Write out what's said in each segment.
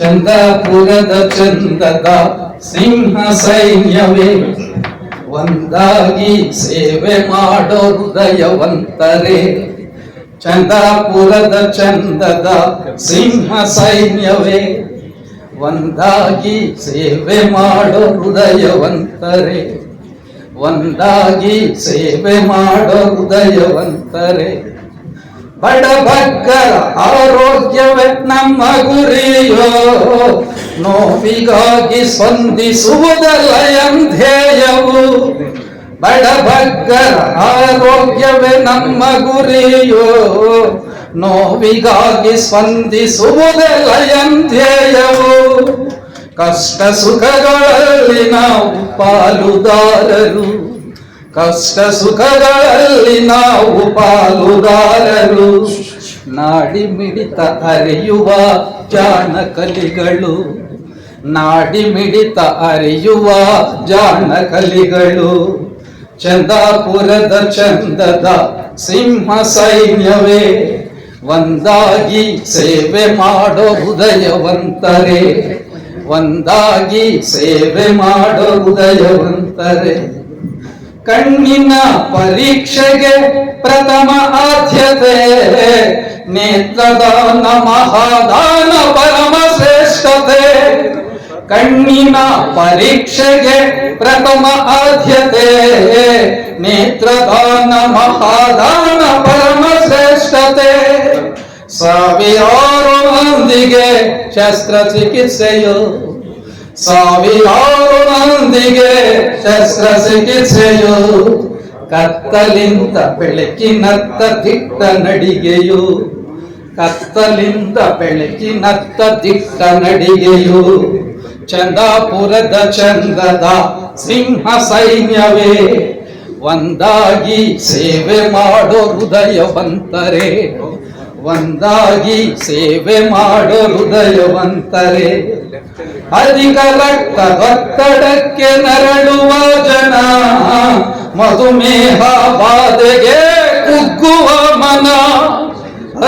ಚಂದಾಪುರದ ಚಂದದ ಸಿಂಹ ಸೈನ್ಯವೇ. ಒಂದಾಗಿ ಸೇವೆ ಮಾಡೋ ಹೃದಯವಂತರೇ. ಚಂದಾಪುರದ ಚಂದದ ಸಿಂಹ ಸೈನ್ಯವೇ. ಒಂದಾಗಿ ಸೇವೆ ಮಾಡೋ ಹೃದಯವಂತರೇ. ಒಂದಾಗಿ ಸೇವೆ ಮಾಡೋ ಹೃದಯವಂತರೇ. ಬಡಬಗ್ಗರ ಆರೋಗ್ಯವೇ. ನಮ್ಮ ಗುರಿಯೋ ನೋವಿಗಾಗಿ ಸ್ಪಂದಿಸುವುದಲ್ಲ ಎಂಧೇಯವು ಬಡಭಗ್ಗರ ಆರೋಗ್ಯವೇ ನಮ್ಮ ಗುರಿಯೋ ನೋವಿಗಾಗಿ ಸ್ಪಂದಿಸುವುದಲ್ಲ ಎಂಧೇಯವು ಕಷ್ಟ ಸುಖಗಳಲ್ಲಿ ನಾವು ಪಾಲುದಾರರು. ಕಷ್ಟ ಸುಖಗಳಲ್ಲಿ ನಾವು ಪಾಲುದಾರರು. ನಾಡಿ ಮಿಡಿತ ಅರಿಯುವ ಜಾನಕಲಿಗಳು. ನಾಡಿ ಮಿಡಿತ ಅರಿಯುವ ಜಾನಕಲಿಗಳು. ಚಂದಾಪುರದ ಚಂದದ ಸಿಂಹ ಸೈನ್ಯವೇ, ಒಂದಾಗಿ ಸೇವೆ ಮಾಡೋ ಹೃದಯವಂತರೇ ಒಂದಾಗಿ ಸೇವೆ ಮಾಡೋ ಹೃದಯವಂತರೇ ಕಣ್ಣಿನ ಪರೀಕ್ಷೆಗೆ ಪ್ರಥಮ ಆದ್ಯತೆ. ನೇತ್ರದಾನ ಮಹಾದಾನ ಪರಮ ಶ್ರೇಷ್ಠತೆ. ಕಣ್ಣಿನ ಪರೀಕ್ಷೆಗೆ ಪ್ರಥಮ ಆದ್ಯತೆ. ನೇತ್ರದಾನ ಮಹಾದಾನ ಪರಮ ಶ್ರೇಷ್ಠತೆ. ಸಾವಿರಾರು ಮಂದಿಗೆ ಶಸ್ತ್ರಚಿಕಿತ್ಸೆಯು ಸಾವಿರಾರು ಮಂದಿಗೆ ಶಸ್ತ್ರಚಿಕಿತ್ಸೆಯು ಕತ್ತಲಿಂದ ಬೆಳಕಿನತ್ತ ದಿಟ್ಟ ನಡಿಗೆಯು, ಕತ್ತಲಿಂದ ಬೆಳಕಿನತ್ತ ದಿಟ್ಟ ನಡಿಗೆಯು, ಚಂದಾಪುರದ ಚಂದದ ಸಿಂಹ ಸೈನ್ಯವೇ, ಒಂದಾಗಿ ಸೇವೆ ಮಾಡೋ ಹೃದಯವಂತರೇ ಒಂದಾಗಿ ಸೇವೆ ಮಾಡೋ ಹೃದಯವಂತರೇ ಅಧಿಕ ರಕ್ತ ಒತ್ತಡಕ್ಕೆ ನರಳುವ ಜನ ಮಧುಮೇಹ ಬಾಧೆಗೆ ಕುಗ್ಗುವ ಮನ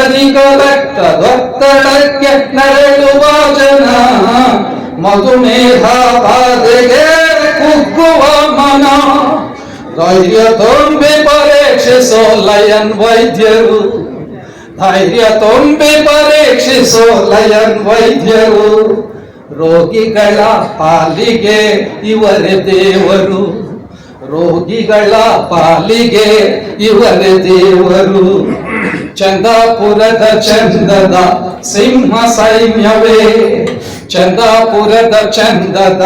ಅಧಿಕ ರಕ್ತ ಒತ್ತಡಕ್ಕೆ ನರಳುವ ಜನ ಮಧುಮೇಹ ಬಾಧೆಗೆ ಕುಗ್ಗುವ ಮನ ಧೈರ್ಯ ತುಂಬಿ ಪರೀಕ್ಷಿಸೋ ಲಯನ್ ವೈದ್ಯರು ಧೈರ್ಯ ತುಂಬಿ ಪರೀಕ್ಷಿಸೋ ಲಯನ್ ವೈದ್ಯರು ರೋಗಿಗಳ ಪಾಲಿಗೆ ಇವರೇ ದೇವರು. ರೋಗಿಗಳ ಪಾಲಿಗೆ ಇವರೇ ದೇವರು. ಚಂದಾಪುರದ ಚಂದದ ಸಿಂಹ ಸೈನ್ಯವೇ. ಚಂದಾಪುರದ ಚಂದದ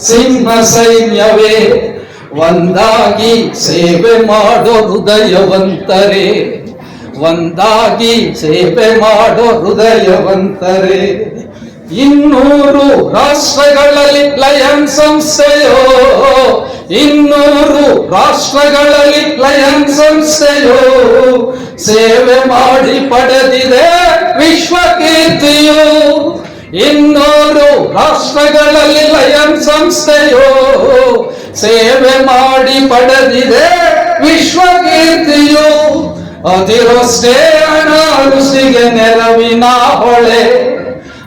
ಸಿಂಹ ಸೈನ್ಯವೇ. ಒಂದಾಗಿ ಸೇವೆ ಮಾಡೋ ಹೃದಯವಂತರೇ ಒಂದಾಗಿ ಸೇವೆ ಮಾಡೋ ಹೃದಯವಂತರೇ ಇನ್ನೂರು ರಾಷ್ಟ್ರಗಳಲ್ಲಿ ಲಯನ್ ಸಂಸ್ಥೆಯೋ? ಇನ್ನೂರು ರಾಷ್ಟ್ರಗಳಲ್ಲಿ ಲಯನ್ ಸಂಸ್ಥೆಯೋ? ಸೇವೆ ಮಾಡಿ ಪಡೆದಿದೆ ವಿಶ್ವ ಕೀರ್ತಿಯು ಇನ್ನೂರು ರಾಷ್ಟ್ರಗಳಲ್ಲಿ ಲಯನ್ ಸಂಸ್ಥೆಯೋ? ಸೇವೆ ಮಾಡಿ ಪಡೆದಿದೆ ವಿಶ್ವ ಕೀರ್ತಿಯು ಅದಿರೋಷ್ಟೇ ಅನಾರುಸಿಗೆ ನೆರವಿನ ಹೊಳೆ.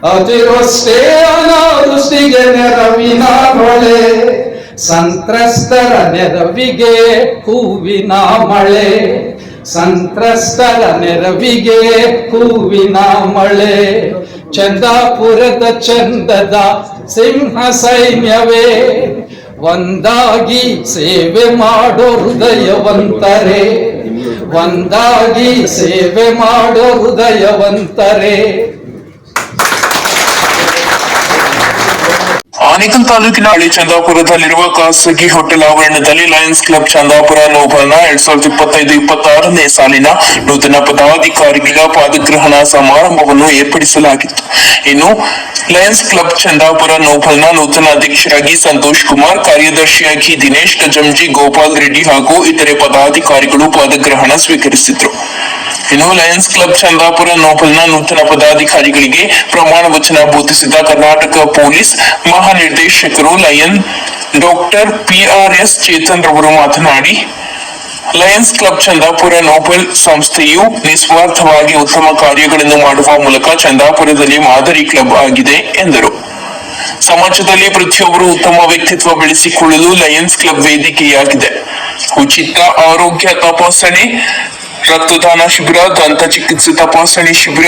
ಅತಿವೃಷ್ಟೇ ಅನಾವೃಷ್ಟಿಗೆ ನೆರವಿನ ಮಳೆ ಸಂತ್ರಸ್ತರ ನೆರವಿಗೆ ಹೂವಿನ ಮಳೆ, ಸಂತ್ರಸ್ತರ ನೆರವಿಗೆ ಹೂವಿನ ಮಳೆ. ಚಂದಾಪುರದ ಚಂದದ ಸಿಂಹ ಸೈನ್ಯವೇ, ಒಂದಾಗಿ ಸೇವೆ ಮಾಡೋ ಹೃದಯವಂತರೆ. ಒಂದಾಗಿ ಸೇವೆ ಮಾಡೋ ಹೃದಯವಂತರೇ. ಆನೇಕಲ್ ತಾಲೂಕಿನ ಹಳಿ ಚಂದಾಪುರದಲ್ಲಿರುವ ಖಾಸಗಿ ಹೋಟೆಲ್ ಆವರಣದಲ್ಲಿ ಲಯನ್ಸ್ ಕ್ಲಬ್ ಚಂದಾಪುರ ನೋಬಲ್ನ ಎರಡ್ ಸಾವಿರದ ಇಪ್ಪತ್ತೈದು, ಇಪ್ಪತ್ತಾರನೇ ಸಾಲಿನ ನೂತನ ಪದಾಧಿಕಾರಿಗಳ ಪಾದಗ್ರಹಣ ಸಮಾರಂಭವನ್ನು ಏರ್ಪಡಿಸಲಾಗಿತ್ತು. ಇನ್ನು ಲಯನ್ಸ್ ಕ್ಲಬ್ ಚಂದಾಪುರ ನೋಭಲ್ನ ನೂತನ ಅಧ್ಯಕ್ಷರಾಗಿ ಸಂತೋಷ್ ಕುಮಾರ್, ಕಾರ್ಯದರ್ಶಿಯಾಗಿ ದಿನೇಶ್ ಗಜಂಜಿ, ಗೋಪಾಲ್ ರೆಡ್ಡಿ ಹಾಗೂ ಇತರೆ ಪದಾಧಿಕಾರಿಗಳು ಪದಗ್ರಹಣ ಸ್ವೀಕರಿಸಿದ್ರು. ಇನ್ನು ಲಯನ್ಸ್ ಕ್ಲಬ್ ಚಂದಾಪುರ ನೋಬಲ್ನ ನೂತನ ಪದಾಧಿಕಾರಿಗಳಿಗೆ ಪ್ರಮಾಣ ವಚನ ಬೋಧಿಸಿದ ಕರ್ನಾಟಕ ಪೊಲೀಸ್ ಮಹಾನಿರ್ದೇಶಕರು lion doctor P R S Chetan ರವರು ಮಾತನಾಡಿ, ಲಯನ್ಸ್ ಕ್ಲಬ್ ಚಂದಾಪುರ ನೋಬೆಲ್ ಸಂಸ್ಥೆಯು ನಿಸ್ವಾರ್ಥವಾಗಿ ಉತ್ತಮ ಕಾರ್ಯಗಳನ್ನು ಮಾಡುವ ಮೂಲಕ ಚಂದಾಪುರದಲ್ಲಿ ಮಾದರಿ ಕ್ಲಬ್ ಆಗಿದೆ ಎಂದರು. ಸಮಾಜದಲ್ಲಿ ಪ್ರತಿಯೊಬ್ಬರು ಉತ್ತಮ ವ್ಯಕ್ತಿತ್ವ ಬೆಳೆಸಿಕೊಳ್ಳಲು ಲಯನ್ಸ್ ಕ್ಲಬ್ ವೇದಿಕೆಯಾಗಿದೆ. ಉಚಿತ ಆರೋಗ್ಯ ತಪಾಸಣೆ ರಕ್ತದಾನ ಶಿಬಿರ ದಂತ ಚಿಕಿತ್ಸೆ ತಪಾಸಣೆ ಶಿಬಿರ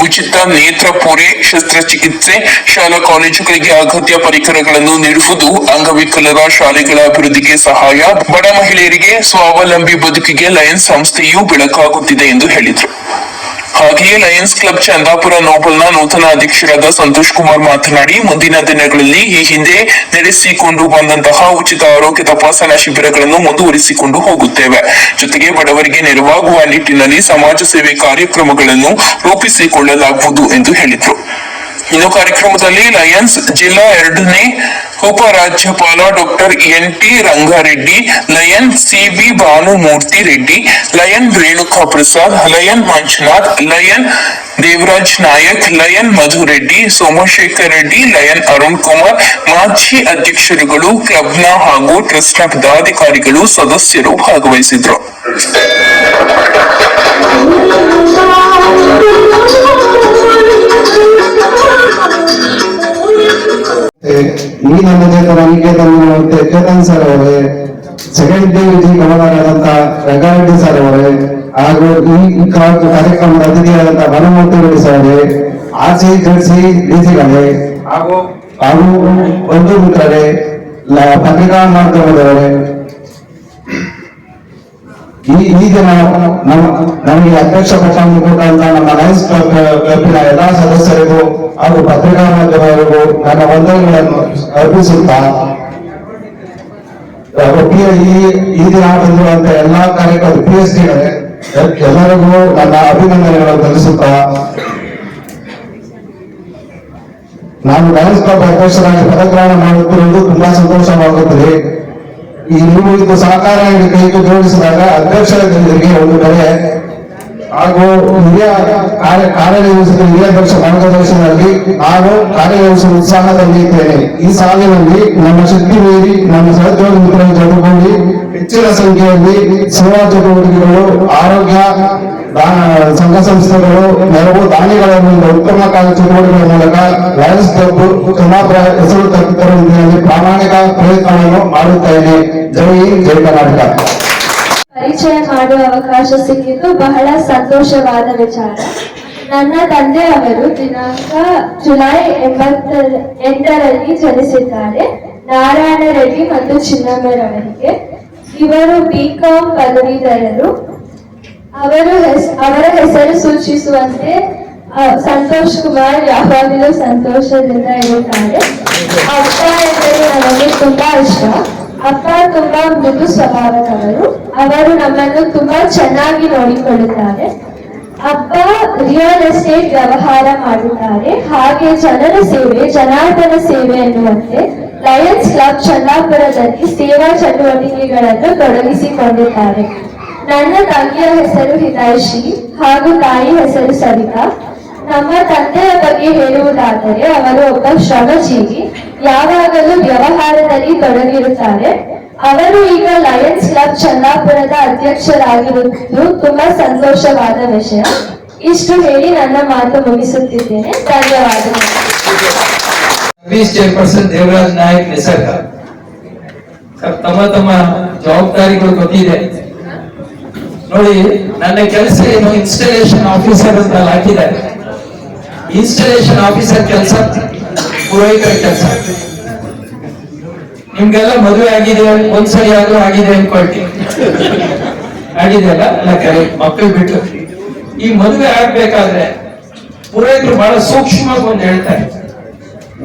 ಉಚಿತ ನೇತ್ರ ಪೂರೆ ಶಸ್ತ್ರಚಿಕಿತ್ಸೆ ಶಾಲಾ ಕಾಲೇಜುಗಳಿಗೆ ಅಗತ್ಯ ಪರಿಕರಗಳನ್ನು ನೀಡುವುದು ಅಂಗವಿಕಲರ ಶಾಲೆಗಳ ಅಭಿವೃದ್ಧಿಗೆ ಸಹಾಯ. ಬಡ ಮಹಿಳೆಯರಿಗೆ ಸ್ವಾವಲಂಬಿ ಬದುಕಿಗೆ ಲಯನ್ಸ್ ಸಂಸ್ಥೆಯೂ ಬೆಳಕಾಗುತ್ತಿದೆ ಎಂದು ಹೇಳಿದರು. ಹಾಗೆಯೇ ಲಯನ್ಸ್ ಕ್ಲಬ್ ಚಂದಾಪುರ ನೋಬಲ್ನ ನೂತನ ಅಧ್ಯಕ್ಷರಾದ ಸಂತೋಷ್ ಕುಮಾರ್ ಮಾತನಾಡಿ, ಮುಂದಿನ ದಿನಗಳಲ್ಲಿ ಈ ಹಿಂದೆ ನಡೆಸಿಕೊಂಡು ಬಂದಂತಹ ಉಚಿತ ಆರೋಗ್ಯ ತಪಾಸಣಾ ಶಿಬಿರಗಳನ್ನು ಮುಂದುವರಿಸಿಕೊಂಡು ಹೋಗುತ್ತೇವೆ. ಜೊತೆಗೆ ಬಡವರಿಗೆ ನೆರವಾಗುವ ನಿಟ್ಟಿನಲ್ಲಿ ಸಮಾಜ ಸೇವೆ ಕಾರ್ಯಕ್ರಮಗಳನ್ನು ರೂಪಿಸಿಕೊಳ್ಳಲಾಗುವುದು ಎಂದು ಹೇಳಿದರು. ಇನ್ನು ಕಾರ್ಯಕ್ರಮದಲ್ಲಿ ಲಯನ್ಸ್ ಜಿಲ್ಲಾ ಎರಡನೇ ಉಪರಾಜ್ಯಪಾಲ doctor N T Rangareddy lion C B Bhanumurthy Reddy lion Renuka Prasad lion Manjunath lion Devaraj Nayak lion Madhu Reddy, Somashekhar Reddy lion Arun Kumar, ಮಾಜಿ ಅಧ್ಯಕ್ಷರುಗಳು, ಕ್ಲಬ್ನ ಹಾಗೂ ಟ್ರಸ್ಟ್ನ ಪದಾಧಿಕಾರಿಗಳು ಸದಸ್ಯರು ಭಾಗವಹಿಸಿದ್ರು. ಈ ನಮ್ಮ ಜೊತೆ ನಿಕೇತನ ಮತ್ತೆ ಚೇತನ್ ಸರ್ ಅವರೇ, second DVG governor Rangareddy sir ಅವರೇ, ಹಾಗೂ ಈ ಕಾರ್ಯಕ್ರಮದ ಅತಿಥಿಯಾದಂತಹ ವನಮೂರ್ತಿ ರೆಡ್ಡಿ ಸರ್ ಅವರೇ, ಆರ್ ಸಿ ಜೆಡ್ಸಿ ಡಿಸಿಗಳೇ ಹಾಗೂ ಹಾಗೂ ಒಂದು ಮಿತ್ರರೇ ಪತ್ರಿಕಾ ಮಾಧ್ಯಮದವರೇ ಈ ಈ ದಿನ ನಮ್ಮ, ನಮಗೆ ಅಧ್ಯಕ್ಷ ಪಟ್ಟವನ್ನು ಕೊಟ್ಟಂತ ನಮ್ಮ ಲಯನ್ಸ್ ಕ್ಲಬ್ ಕ್ಲಬ್ಬಿನ ಎಲ್ಲಾ ಸದಸ್ಯರಿಗೂ ಹಾಗೂ ಪತ್ರಿಕಾ ಮಾಧ್ಯಮರಿಗೂ ನನ್ನ ವಂದನೆಗಳನ್ನು ಅರ್ಪಿಸುತ್ತಾ ಈ ಈ ದಿನ ಬಂದಿರುವಂತ ಎಲ್ಲಾ ಕಾರ್ಯಕ್ರಮ ಪಿ ಎಸ್ ಎಲ್ಲರಿಗೂ ನನ್ನ ಅಭಿನಂದನೆಗಳನ್ನು ತಿಳಿಸುತ್ತಾ ನಾನು ಲಯನ್ಸ್ ಕ್ಲಬ್ ಅಧ್ಯಕ್ಷರಾಗಿ ಪದಗ್ರಹಣ ಮಾಡುತ್ತಿರುವುದು ತುಂಬಾ ಸಂತೋಷವಾಗುತ್ತದೆ. ಈ ನೀವು ಇದು ಸಹಕಾರ ನೀಡಿ ಕೈಗೆ ಜೋಡಿಸಿದಾಗ ಅಧ್ಯಕ್ಷರಿಗೆ ಒಂದು ಬೆಲೆ ಹಾಗೂ ಹಿರಿಯ ಕಾರ್ಯ ಕಾರ್ಯನಿರ್ವಹಿಸಿದ ಹಿರಿಯ ಅಧ್ಯಕ್ಷ ಮಾರ್ಗದರ್ಶನದಲ್ಲಿ ನಾನು ಕಾರ್ಯನಿರ್ವಹಿಸುವ ಉತ್ಸಾಹದಲ್ಲಿ ಇದ್ದೇನೆ ಈ ಸಾಲಿನಲ್ಲಿ ನಮ್ಮ ಶಕ್ತಿ ಮೀರಿ ನಮ್ಮ ಸಹೋದ್ಯೋಗಿ ಮಿತ್ರರ ಜೊತೆಗೂಡಿ ಹೆಚ್ಚಿನ ಸಂಖ್ಯೆಯಲ್ಲಿ ಸೇವಾ ಚಟುವಟಿಕೆಗಳು ಆರೋಗ್ಯ ದಾ- ಸಂಘ ಸಂಸ್ಥೆಗಳು ನೆರವು ದಾನಿಗಳನ್ನು ಉತ್ತಮ ಕಾರ್ಯ ಚಟುವಟಿಕೆಗಳ ಮೂಲಕ ವೈರಸ್ ತಪ್ಪು ಚಂದಾಪುರ ಹೆಸರು ತಪ್ಪಿತರು ನಿಟ್ಟಿನಲ್ಲಿ ಪ್ರಾಮಾಣಿಕ ಪ್ರಯತ್ನವನ್ನು ಮಾಡುತ್ತೇನೆ ಜೈ ಜೈ ಕರ್ನಾಟಕ. ಪರಿಚಯ ಮಾಡುವ ಅವಕಾಶ ಸಿಕ್ಕಿದ್ದು ಬಹಳ ಸಂತೋಷವಾದ ವಿಚಾರ. ನನ್ನ ತಂದೆ ಅವರು ದಿನಾಂಕ ಜುಲೈ ಎಂಬತ್ತ ಎಂಟರಲ್ಲಿ ಜನಿಸಿದ್ದಾರೆ. ನಾರಾಯಣ ರೆಡ್ಡಿ ಮತ್ತು ಚಿನ್ನಮ್ಮರವರಿಗೆ ಇವರು ಬಿಕಾಂ ಪದವೀಧರರು. ಅವರು ಅವರ ಹೆಸರು ಸೂಚಿಸುವಂತೆ ಸಂತೋಷ್ ಕುಮಾರ್ ಯಾವಾಗಲೂ ಸಂತೋಷದಿಂದ ಇರುತ್ತಾರೆ ಅಪ್ಪ ಎಂದರೆ ನನಗೆ ತುಂಬಾ ಇಷ್ಟ. ಅಪ್ಪ ತುಂಬಾ ಮೃದು ಸ್ವಭಾವದವರು. ಅವರು ನಮ್ಮನ್ನು ತುಂಬಾ ಚೆನ್ನಾಗಿ ನೋಡಿಕೊಳ್ಳುತ್ತಾರೆ. ಅಪ್ಪ ರಿಯಲ್ ಎಸ್ಟೇಟ್ ವ್ಯವಹಾರ ಮಾಡುತ್ತಾರೆ. ಹಾಗೆ ಜನರ ಸೇವೆ, ಜನಾರ್ದನ ಸೇವೆ ಎನ್ನುವಂತೆ ಲಯನ್ಸ್ ಕ್ಲಬ್ ಚಂದಾಪುರದಲ್ಲಿ ಸೇವಾ ಚಟುವಟಿಕೆಗಳನ್ನು ತೊಡಗಿಸಿಕೊಂಡಿದ್ದಾರೆ. ನನ್ನ ತಂಗಿಯ ಹೆಸರು ಹಿತೈಷಿ ಹಾಗೂ ತಾಯಿ ಹೆಸರು ಸವಿತಾ. ನಮ್ಮ ತಂದೆಯ ಬಗ್ಗೆ ಹೇಳುವುದಾದರೆ ಅವರು ಒಬ್ಬ ಶ್ರಮಜೀವಿ, ಯಾವಾಗಲೂ ವ್ಯವಹಾರದಲ್ಲಿ ತೊಡಗಿರುತ್ತಾರೆ. ಅವರು ಈಗ ಲಯನ್ಸ್ ಕ್ಲಬ್ ಚಂದಾಪುರದ ಅಧ್ಯಕ್ಷರಾಗಿರುವುದು ತುಂಬಾ ಸಂತೋಷವಾದ ವಿಷಯ. ಇಷ್ಟು ಹೇಳಿ ನನ್ನ ಮಾತು ಮುಗಿಸುತ್ತಿದ್ದೇನೆ. ಧನ್ಯವಾದಗಳು. ಚೇರ್ಪರ್ಸನ್ ತಮ್ಮ ತಮ್ಮ ಜವಾಬ್ದಾರಿಗಳು ನೋಡಿ, ನನ್ನ ಕೆಲಸ ಏನು ಇನ್ಸ್ಟಾಲೇಷನ್ ಆಫೀಸರ್ ಅಂತ ಹಾಕಿದ್ದಾರೆ. ಇನ್ಸ್ಟಾಲೇಷನ್ ಆಫೀಸರ್ ಕೆಲಸ, ಪುರೋಹಿತರ ಕೆಲಸ. ನಿಮ್ಗೆಲ್ಲ ಮದುವೆ ಆಗಿದೆ, ಒಂದ್ಸರಿ ಆದ್ರೂ ಆಗಿದೆ ಅನ್ಕೊಳ್ತೀನಿ. ಆಗಿದೆ ಅಲ್ಲ? ಕರೆ, ಮಕ್ಕಳು ಬಿಟ್ಟು. ಈ ಮದುವೆ ಆಗ್ಬೇಕಾದ್ರೆ ಪುರೋಹಿತರು ಬಹಳ ಸೂಕ್ಷ್ಮವಾಗಿ ಒಂದು ಹೇಳ್ತಾರೆ.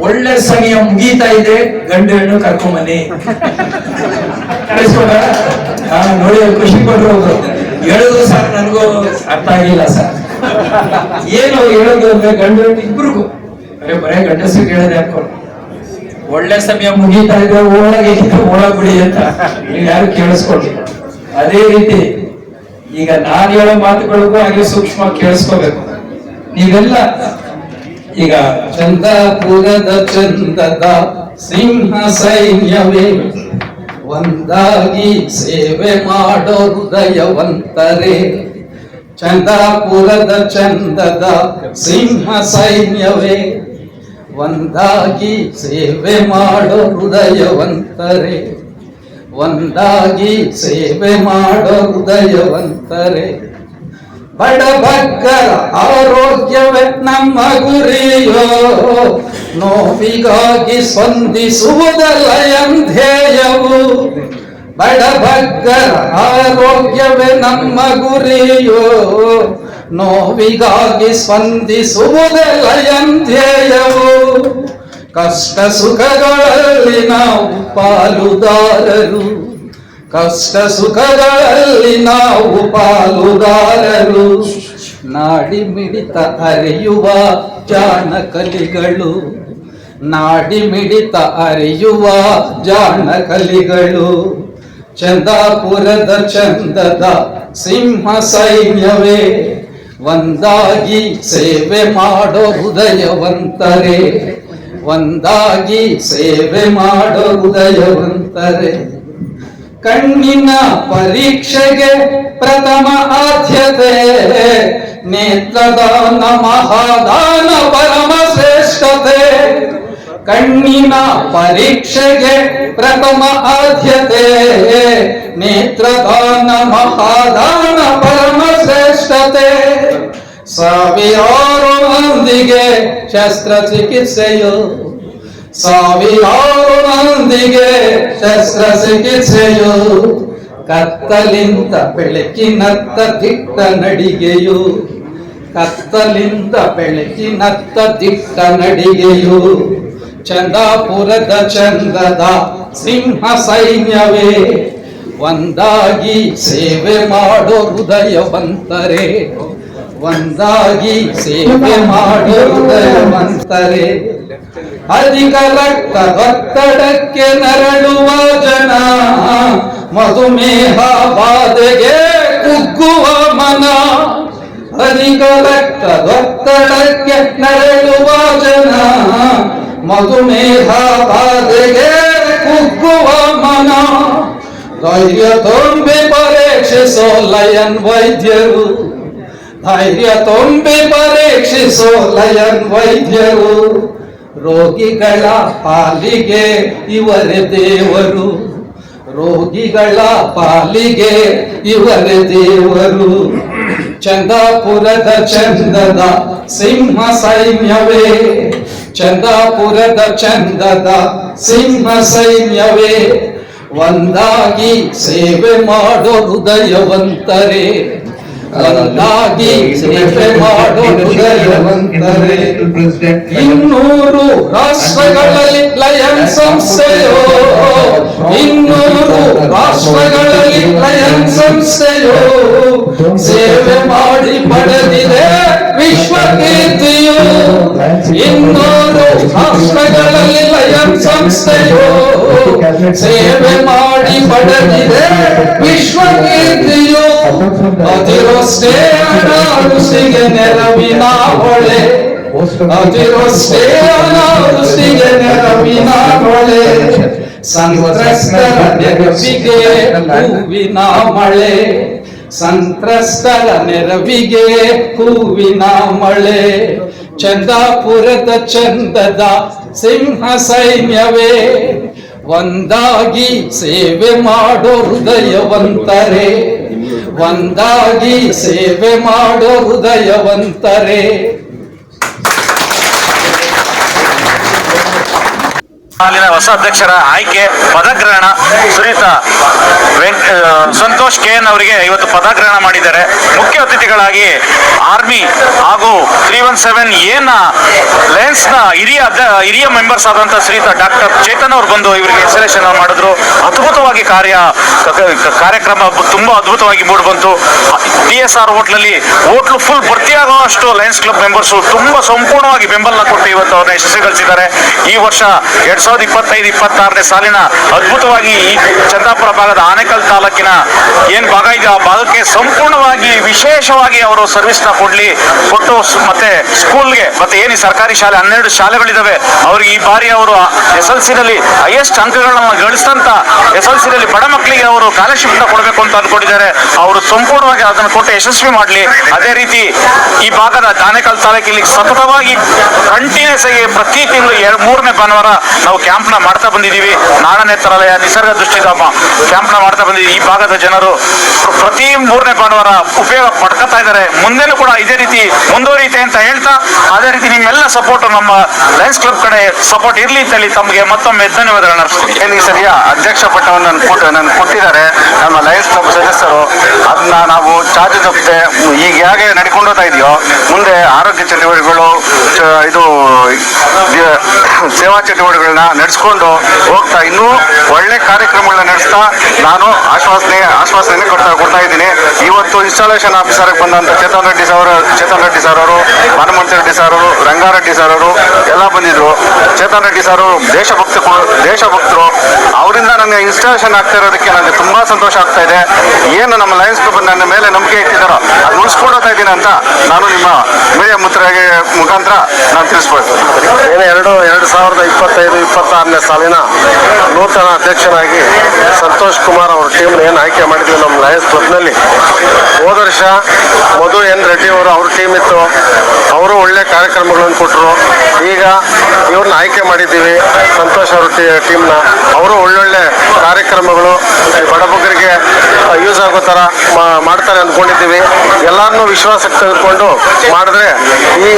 ಒಳ್ಳೆ ಸಮಯ ಮುಗೀತಾ ಇದೆ ಗಂಡು ಹೆಣ್ಣು ಕರ್ಕೊಂಬನ್ನಿ ನೋಡಿ ಖುಷಿ ಅವ್ರು. ಹೇಳೋದು ಸರ್ ನನಗೂ ಅರ್ಥ ಆಗಿಲ್ಲ ಸರ್. ಏನು ಹೇಳೋದು ಅಂದ್ರೆ ಗಂಡು ಇಬ್ರಿಗೂ. ಅರೆ ಬರೇ ಗಂಡಸರಿಗೆ ಹೇಳದೆ ಅನ್ಕೊಂಡು ಒಳ್ಳೆ ಸಮಯ ಮುಗೀತಾ ಇದೆ ಓಡಾಗಿ ಓಡಾಗ್ಬಿಡಿ ಬಿಡಿ ಅಂತ ನೀವು ಯಾರು ಕೇಳಿಸ್ಕೊಳ್ಳಿ. ಅದೇ ರೀತಿ ಈಗ ನಾನು ಹೇಳೋ ಮಾತುಗಳಿಗೂ ಹಾಗೆ ಸೂಕ್ಷ್ಮ ಕೇಳಿಸ್ಕೋಬೇಕು. ನೀವೆಲ್ಲ ಈಗ ಚಂದ ಪುರದ ಚಂದದ ಸಿಂಹ ಸೈನ್ಯವೇ. ಒಂದಾಗಿ ಸೇವೆ ಮಾಡೋ ಹೃದಯವಂತರೆ ಚಂದಾಪುರದ ಚಂದದ ಸಿಂಹ ಸೈನ್ಯವೇ, ಒಂದಾಗಿ ಸೇವೆ ಮಾಡೋ ಹೃದಯವಂತರೆ, ಒಂದಾಗಿ ಸೇವೆ ಮಾಡೋ ಹೃದಯವಂತರೆ. ಬಡ ಭಕ್ತರ ಆರೋಗ್ಯವೇ ನಮ್ಮ ಗುರಿಯೋ ನೋವಿಗಾಗಿ ಸ್ಪಂದಿಸುವುದಲ್ಲ ಎಂಧೇಯವು ಬಡಭಗ್ಗರ ಆರೋಗ್ಯವೇ ನಮ್ಮ ಗುರಿಯೋ. ನೋವಿಗಾಗಿ ಸ್ಪಂದಿಸುವುದಲ್ಲ ಎಂಧೇಯವು ಕಷ್ಟ ಸುಖಗಳಲ್ಲಿ ನಾವು ಪಾಲುದಾರರು. ಕಷ್ಟ ಸುಖಗಳಲ್ಲಿ ನಾವು ಪಾಲುದಾರರು. ನಾಡಿ ಮಿಡಿತ ಅರಿಯುವ ಜಾಣ ಕಲಿಗಳು ನಾಡಿ ಮಿಡಿತ ಅರಿಯುವ ಜಾಣ ಕಲಿಗಳು ಚಂದಾಪುರದ ಚಂದದ ಸಿಂಹ ಸೈನ್ಯವೇ, ಒಂದಾಗಿ ಸೇವೆ ಮಾಡೋ ಹೃದಯವಂತರೇ ಒಂದಾಗಿ ಸೇವೆ ಮಾಡೋ ಹೃದಯವಂತರೇ ಕಣ್ಣಿನ ಪರೀಕ್ಷೆಗೆ ಪ್ರಥಮ ಆದ್ಯತೆ, ನೇತ್ರದಾನ ಮಹಾದಾನ ಪರಮ ಶ್ರೇಷ್ಠತೆ. ಕಣ್ಣಿನ ಪರೀಕ್ಷೆಗೆ ಪ್ರಥಮ ಆದ್ಯತೆ. ನೇತ್ರದಾನ ಮಹಾದಾನ ಪರಮ ಶ್ರೇಷ್ಠತೆ. ಸಾವಿರಾರು ಮಂದಿಗೆ ಶಸ್ತ್ರಚಿಕಿತ್ಸೆಯು. ಸಾವಿರಾರು ಮಂದಿಗೆ ಶಸ್ತ್ರಚಿಕಿತ್ಸೆಯು. ಕತ್ತಲಿಂದ ಬೆಳಕಿನತ್ತ ದಿಟ್ಟ ನಡಿಗೆಯು. ಕತ್ತಲಿಂದ ಬೆಳಕಿನತ್ತ ದಿಟ್ಟ ನಡಿಗೆಯು. ಚಂದಾಪುರದ ಚಂದದ ಸಿಂಹ ಸೈನ್ಯವೇ, ಒಂದಾಗಿ ಸೇವೆ ಮಾಡೋ ಹೃದಯವಂತರೇ ಒಂದಾಗಿ ಸೇವೆ ಮಾಡೋ ಹೃದಯವಂತರೇ ಅಧಿಕ ರಕ್ತ ಒತ್ತಡಕ್ಕೆ ನರಳುವ ಜನ, ಮಧುಮೇಹ ಬಾಧೆಗೆ ಕುಗ್ಗುವ ಮನ. ಅಧಿಕ ರಕ್ತ ಒತ್ತಡಕ್ಕೆ ನರಳುವ ಜನ ಮಧುಮೇಹ ಬಾಧೆಗೆ ಕುಗ್ಗುವ ಮನ ಧೈರ್ಯ ತುಂಬಿ ಪರೀಕ್ಷಿಸೋ ಲಯನ್ ವೈದ್ಯರು ಧೈರ್ಯ ತುಂಬಿ ಪರೀಕ್ಷಿಸೋ ಲಯನ್ ವೈದ್ಯರು ರೋಗಿಗಳ ಪಾಲಿಗೆ ಇವರೇ ದೇವರು ರೋಗಿಗಳ ಪಾಲಿಗೆ ಇವರೇ ದೇವರು ಚಂದಾಪುರದ ಚಂದದ ಸಿಂಹ ಸೈನ್ಯವೇ ಚಂದಾಪುರದ ಚಂದದ ಸಿಂಹ ಸೈನ್ಯವೇ, ಒಂದಾಗಿ ಸೇವೆ ಮಾಡೋ ಹೃದಯವಂತರೇ, ಒಂದಾಗಿ ಸೇವೆ ಮಾಡೋ ಹೃದಯವಂತರೇ. ಇನ್ನೂರು ರಾಷ್ಟ್ರಗಳಲ್ಲಿ ಲಯನ್ ಸಂಸ್ಥೆಯೋ, ಇನ್ನೂರು ರಾಷ್ಟ್ರಗಳಲ್ಲಿ ಲಯನ್ ಸಂಸ್ಥೆಯೋ, ಸೇವೆ ಮಾಡಿ ಪಡೆದಿದೆ ವಿಶ್ವ ಕೀರ್ತಿಯು ಇನ್ನೂರು ಸಂಸ್ಥೆಗಳಲ್ಲಿ ಲಯನ್ ಸಂಸ್ಥೆಯೋ. ಸೇವೆ ಮಾಡಿ ಪಡೆದಿದೆ ವಿಶ್ವ ಕೀರ್ತಿಯು ಅದಿರಷ್ಟೇ ಅನಾವೃಷ್ಟಿಗೆ ನೆರವಿನ ಹೊಳೆ. ಅದಿರಷ್ಟೇ ಅನಾವೃಷ್ಟಿಗೆ ನೆರವಿನ ಹೊಳೆ. ಸಂತ್ರಸ್ತರ ನೆರವಿಗೆ ಹೂವಿನ ಮಳೆ. ಸಂತ್ರಸ್ತರ ನೆರವಿಗೆ ಹೂವಿನ ಮಳೆ. ಚಂದಾಪುರದ ಚಂದದ ಸಿಂಹ ಸೈನ್ಯವೇ ಒಂದಾಗಿ ಸೇವೆ ಮಾಡೋ ಹೃದಯವಂತರೆ ಒಂದಾಗಿ ಸೇವೆ ಮಾಡೋ ಹೃದಯವಂತರೇ. ಅಲ್ಲಿನ ಹೊಸ ಅಧ್ಯಕ್ಷರ ಆಯ್ಕೆ, ಪದಗ್ರಹಣ, ಸುನೀತಾ ಸಂತೋಷ್ ಕೆ ಎನ್ ಅವರಿಗೆ ಇವತ್ತು ಪದಗ್ರಹಣ ಮಾಡಿದ್ದಾರೆ. ಮುಖ್ಯ ಅತಿಥಿಗಳಾಗಿ ಆರ್ಮಿ ಹಾಗೂ ತ್ರೀ ಒನ್ ಸೆವೆನ್ ಎನ ಲೆನ್ಸ್ನ ಹಿರಿಯ ಹಿರಿಯ ಮೆಂಬರ್ಸ್ ಆದಂತ ಶ್ರೀತ ಡಾಕ್ಟರ್ ಚೇತನ್ ಅವರು ಬಂದು ಇವರಿಗೆ ಸೆಲೆಕ್ಷನ್ ಮಾಡಿದ್ರು. ಅದ್ಭುತವಾಗಿ ಕಾರ್ಯ ಕಾರ್ಯಕ್ರಮ ತುಂಬಾ ಅದ್ಭುತವಾಗಿ ಮೂಡಿ ಬಂತು ಟಿ ಎಸ್ ಆರ್ ಹೋಟ್ಲಲ್ಲಿ ಹೋಟ್ಲು ಫುಲ್ ಭರ್ತಿಯಾಗುವಷ್ಟು ಲಯನ್ಸ್ ಕ್ಲಬ್ ಮೆಂಬರ್ಸ್ ತುಂಬಾ ಸಂಪೂರ್ಣವಾಗಿ ಬೆಂಬಲ ಕೊಟ್ಟು ಇವತ್ತು ಅವ್ರನ್ನ ಯಶಸ್ವಿಗೊಳಿಸಿದ್ದಾರೆ ಈ ವರ್ಷ ಎರಡ್ ಸಾವಿರದ ಇಪ್ಪತ್ತೈದು, ಇಪ್ಪತ್ತಾರನೇ ಸಾಲಿನ ಅದ್ಭುತವಾಗಿ ಈ ಚಂದಾಪುರ ಭಾಗದ ಆನೇಕಲ್ ತಾಲೂಕಿನ ಏನ್ ಭಾಗ ಇದೆ ಆ ಭಾಗಕ್ಕೆ ಸಂಪೂರ್ಣವಾಗಿ ವಿಶೇಷವಾಗಿ ಅವರು ಸರ್ವಿಸ್ನ ಕೊಡ್ಲಿ, ಕೊಟ್ಟು ಮತ್ತೆ ಮತ್ತೆ ಸ್ಕೂಲ್ಗೆ ಮತ್ತೆ ಏನು ಸರ್ಕಾರಿ ಶಾಲೆ, ಹನ್ನೆರಡು ಶಾಲೆಗಳಿದಾವೆ. ಅವ್ರಿಗೆ ಈ ಬಾರಿ ಅವರು ಎಸ್ ಎಲ್ನಲ್ಲಿ ಹೈಯೆಸ್ಟ್ ಅಂಕಗಳನ್ನ ಗಳಿಸಿದಂತ ಎಸ್ ಎಲ್ ನಲ್ಲಿ ಬಡ ಮಕ್ಕಳಿಗೆ ಅವರು ಸ್ಕಾಲರ್ಶಿಪ್ ಕೊಡಬೇಕು ಅಂತ ಅಂದ್ಕೊಂಡಿದ್ದಾರೆ ಅವರು ಸಂಪೂರ್ಣವಾಗಿ ಅದನ್ನು ಕೊಟ್ಟು ಯಶಸ್ವಿ ಮಾಡಲಿ. ಅದೇ ರೀತಿ ಈ ಭಾಗದ ಆನೇಕಲ್ ತಾಲೂಕಿನಲ್ಲಿ ಸತತವಾಗಿ ಕಂಟಿನ್ಯೂಸ್ ಆಗಿ ಪ್ರತಿ ತಿಂಗಳು ಎರಡು, ಮೂರನೇ ಭಾನುವಾರ ನಾವು ಕ್ಯಾಂಪ್ನ ಮಾಡ್ತಾ ಬಂದಿದ್ದೀವಿ. ನಾಡನೇತ್ರಾಲಯ ನಿಸರ್ಗ ದೃಷ್ಟಿಧಾಮ ಕ್ಯಾಂಪ್ನ ಮಾಡ್ತಾ ಬಂದಿದ್ದೀವಿ. ಈ ಭಾಗದ ಜನರು ಪ್ರ- ಪ್ರತಿ ಮೂರನೇ ಭಾನುವಾರ ಉಪಯೋಗ ಪಡ್ಕೊತಾ ಇದ್ದಾರೆ. ಮುಂದೆನೂ ಕೂಡ ಇದೇ ರೀತಿ ಮುಂದುವರಿಯುತ್ತೆ ಅಂತ ಹೇಳ್ತಾ, ಅದೇ ರೀತಿ ನಿಮ್ಮೆಲ್ಲ ಸಪೋರ್ಟ್ ನಮ್ಮ ಲಯನ್ಸ್ ಕ್ಲಬ್ ಕಡೆ ಸಪೋರ್ಟ್ ಇರ್ಲಿ ಅಂತ ಹೇಳಿ ತಮಗೆ ಮತ್ತೊಮ್ಮೆ ಸರಿಯಾ ಈ ಸರಿಯ? ಅಧ್ಯಕ್ಷ ಪಟ್ಟವನ್ನು ನನ್ಗೆ ಕೊಟ್ಟು ನನ್ನ ಕೊಟ್ಟಿದ್ದಾರೆ. ನಮ್ಮ ಲಯನ್ಸ್ ಕ್ಲಬ್ ಸದಸ್ಯರು. ಅದನ್ನ ನಾವು ಚಾರ್ಜ್ ತಪ್ಪದೆ ಈಗ ಹೇಗೆ ನಡ್ಕೊಂಡು ಹೋಗ್ತಾ ಇದೆಯೋ, ಮುಂದೆ ಆರೋಗ್ಯ ಚಟುವಟಿಕೆಗಳು ಇದು ಸೇವಾ ಚಟುವಟಿಕೆಗಳನ್ನ ನಡೆಸ್ಕೊಂಡು ಹೋಗ್ತಾ ಇನ್ನೂ ಒಳ್ಳೆ ಕಾರ್ಯಕ್ರಮಗಳನ್ನ ನಡೆಸ್ತಾ ನಾನು ಆಶ್ವಾಸನೆ ಆಶ್ವಾಸನೆ ಕೊಡ್ತಾ ಕೊಡ್ತಾ ಇದ್ದೀನಿ. ಇವತ್ತು ಇನ್ಸ್ಟಾಲೇಷನ್ ಆಫೀಸರ್ಗೆ ಬಂದಂತ ಚೇತನ್ ರೆಡ್ಡಿ ಸರ್, ಚೇತನ್ ರೆಡ್ಡಿ ಸರ್ ಅವರು, ಹನುಮಂತ ರೆಡ್ಡಿ ಸರ್ ಅವರು ರಂಗಾರೆಡ್ಡಿ ಸರ್ ಅವರು ಎಲ್ಲ ಬಂದಿದ್ರು. ಚೇತನ್ ರೆಡ್ಡಿ ಸರ್ ದೇಶಭಕ್ತ ದೇಶಭಕ್ತರು, ಅವರಿಂದ ನನಗೆ ಇನ್ಸ್ಟಾಲೇಷನ್ ಆಗ್ತಾ ಇರೋದಕ್ಕೆ ನನಗೆ ತುಂಬಾ ಸಂತೋಷ ಆಗ್ತಾ ಇದೆ. ಏನು ನಮ್ಮ ಲಯನ್ಸ್ ಕ್ಲಬ್ ನನ್ನ ಮೇಲೆ ನಂಬಿಕೆ ಇಟ್ಟಿದ್ದಾರೋ ಅದು ಉಳಿಸ್ಕೊಡ್ತಾ ಇದ್ದೀನಿ ಅಂತ ನಾನು ನಿಮ್ಮ ಮೀಡಿಯಾ ಮುದ್ರೆಗೆ ಮುಖಾಂತರ ನಾನು ತಿಳಿಸ್ಬೋದು. ಎರಡು ಎರಡು ಸಾವಿರದ ಇಪ್ಪತ್ತೈದು, ಇಪ್ಪತ್ತಾರನೇ ಸಾಲಿನ ನೂತನ ಅಧ್ಯಕ್ಷನಾಗಿ ಸಂತೋಷ್ ಕುಮಾರ್ ಅವ್ರ ಟೀಮ್ನ ಏನು ಆಯ್ಕೆ ಮಾಡಿದ್ವಿ ನಮ್ಮ ಲಯನ್ಸ್ ಕ್ಲಬ್ನಲ್ಲಿ ಹೋದ ವರ್ಷ ಮಧು ಎನ್ ರೆಡ್ಡಿ ಅವರು ಅವ್ರ ಟೀಮ್ ಇತ್ತು. ಅವರು ಒಳ್ಳೆ ಕಾರ್ಯಕ್ರಮಗಳನ್ನು ಕೊಟ್ಟರು ಈಗ ಇವ್ರನ್ನ ಆಯ್ಕೆ ಮಾಡಿದ್ದೀವಿ. ಸಂತೋಷ್ ಅವ್ರ ಟೀಮ್ನ ಅವರು ಒಳ್ಳೊಳ್ಳೆ ಕಾರ್ಯಕ್ರಮಗಳು ಬಡಬಗರಿಗೆ ಯೂಸ್ ಆಗೋ ಥರ ಮಾಡ್ತಾರೆ ಅಂದ್ಕೊಂಡಿದ್ದೀವಿ ಎಲ್ಲರನ್ನೂ ವಿಶ್ವಾಸಕ್ಕೆ ತೆಗೆದುಕೊಂಡು ಮಾಡಿದ್ರೆ ಈ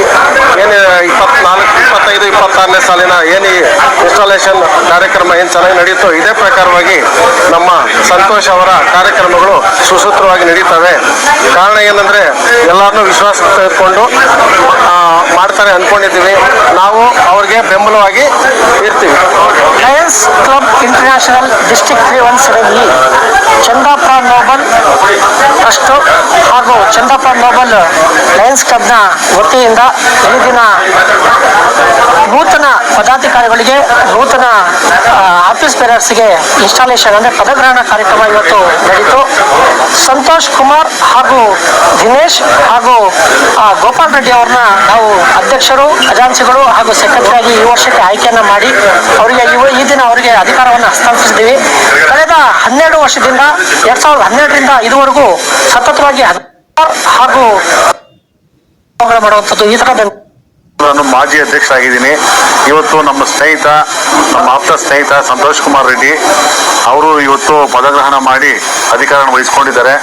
ಏನು, ಇಪ್ಪತ್ನಾಲ್ಕು, ಇಪ್ಪತ್ತೈದು, ಇಪ್ಪತ್ತಾರನೇ ಸಾಲಿನ ಏನು ಇನ್ಸ್ಟಾಲೇಷನ್ ಕಾರ್ಯಕ್ರಮ ಏನು ಚೆನ್ನಾಗಿ ನಡೆಯುತ್ತೋ ಇದೇ ಪ್ರಕಾರವಾಗಿ ನಮ್ಮ ಸಂತೋಷ್ ಅವರ ಕಾರ್ಯಕ್ರಮಗಳು ಸುಸೂತ್ರವಾಗಿ ನಡೀತವೆ. ಕಾರಣ ಏನಂದರೆ ಎಲ್ಲರನ್ನೂ ವಿಶ್ವಾಸಕ್ಕೆ ತೆಗೆದುಕೊಂಡು ಮಾಡ್ತಾರೆ ಅಂದ್ಕೊಂಡಿದ್ದೀವಿ ನಾವು ಅವ್ರಿಗೆ ಬೆಂಬಲವಾಗಿ ಇರ್ತೀವಿ. Lions club international district three one seven E Chandapura noble trust ಹಾಗೂ ಚಂದಪ್ಪ ನೋಬಲ್ ಲಯನ್ಸ್ ಕ್ಲಬ್ನ ವತಿಯಿಂದ ಈ ದಿನ ನೂತನ ಪದಾಧಿಕಾರಿಗಳಿಗೆ ನೂತನ ಆಫೀಸ್ ಬೇರರ್ಸ್ಗೆ ಇನ್ಸ್ಟಾಲೇಷನ್ ಅಂದರೆ ಪದಗ್ರಹಣ ಕಾರ್ಯಕ್ರಮ ಇವತ್ತು ನಡೆಯಿತು ಸಂತೋಷ್ ಕುಮಾರ್ ಹಾಗೂ ದಿನೇಶ್ ಹಾಗೂ ಗೋಪಾಲ್ ರೆಡ್ಡಿ ಅವ್ರನ್ನ ನಾವು ಅಧ್ಯಕ್ಷರು, ಖಜಾಂಚಿಗಳು ಹಾಗೂ ಸೆಕ್ರೆಟರಿಯಾಗಿ ಈ ವರ್ಷಕ್ಕೆ ಆಯ್ಕೆಯನ್ನು ಮಾಡಿ, ಅವರಿಗೆ ಈ ದಿನ ಅವರಿಗೆ ಅಧಿಕಾರವನ್ನು ಹಸ್ತಾಂತರಿಸಿದ್ದೀವಿ ಕಳೆದ ಹನ್ನೆರಡು ವರ್ಷದಿಂದ ಎರಡ್ ಸಾವಿರದ ಹನ್ನೆರಡರಿಂದ ಇದುವರೆಗೂ ಸತತವಾಗಿ ಹಾಗೂ ಮಾಡುವಂಥದ್ದು ಈ ಥರದ ನಾನು ಮಾಜಿ ಅಧ್ಯಕ್ಷರಾಗಿದ್ದೀನಿ. ಇವತ್ತು ನಮ್ಮ ಸ್ನೇಹಿತ, ನಮ್ಮ ಆಪ್ತ ಸ್ನೇಹಿತ ಸಂತೋಷ್ ಕುಮಾರ್ ರೆಡ್ಡಿ, ಅವರು ಇವತ್ತು ಪದಗ್ರಹಣ ಮಾಡಿ ಅಧಿಕಾರ ವಹಿಸ್ಕೊಂಡಿದ್ದಾರೆ.